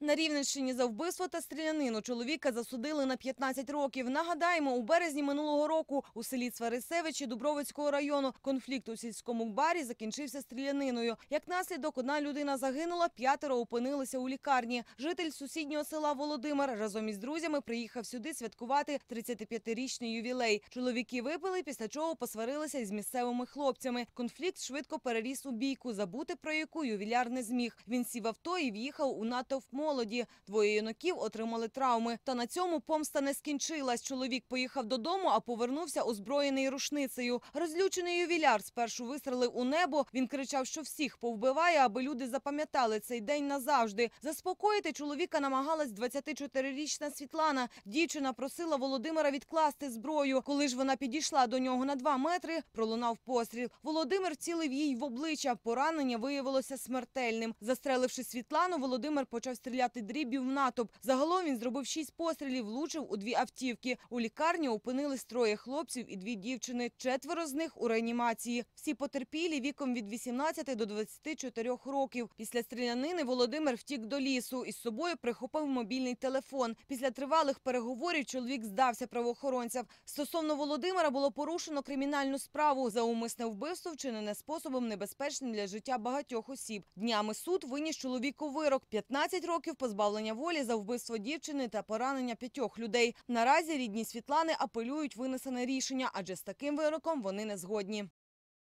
На Рівненщині за вбивство та стрілянину чоловіка засудили на 15 років. Нагадаємо, у березні минулого року у селі Цварисевичі Дубровицького району конфлікт у сільському барі закінчився стріляниною. Як наслідок, одна людина загинула, п'ятеро опинилися у лікарні. Житель сусіднього села Володимир разом із друзями приїхав сюди святкувати 35-річний ювілей. Чоловіки випили, після чого посварилися із місцевими хлопцями. Конфлікт швидко переріс у бійку, забути про яку ювіляр не зміг. Він сів авто і в'їхав у натовп молоді. Двоє юнаків отримали травми. Та на цьому помста не скінчилась. Чоловік поїхав додому, а повернувся озброєний рушницею. Розлючений ювіляр спершу вистрелив у небо. Він кричав, що всіх повбиває, аби люди запам'ятали цей день назавжди. Заспокоїти чоловіка намагалась 24-річна Світлана. Дівчина просила Володимира відкласти зброю. Коли ж вона підійшла до нього на два метри, пролунав постріл. Володимир цілив їй в обличчя. Поранення виявилося смертельним. Застреливши Світлану, Володимир почав стріляти дрібів в натовп. Загалом він зробив шість пострілів, влучив у дві автівки. У лікарні опинились троє хлопців і дві дівчини. Четверо з них у реанімації. Всі потерпілі віком від 18 до 24 років. Після стрілянини Володимир втік до лісу. Із собою прихопив мобільний телефон. Після тривалих переговорів чоловік здався правоохоронцям. Стосовно Володимира було порушено кримінальну справу за умисне вбивство, вчинене способом небезпечним для життя багатьох осіб. Днями суд виніс чоловіку вирок 15 років позбавлення волі за вбивство дівчини та поранення п'ятьох людей. Наразі рідні Світлани апелюють винесене рішення, адже з таким вироком вони не згодні.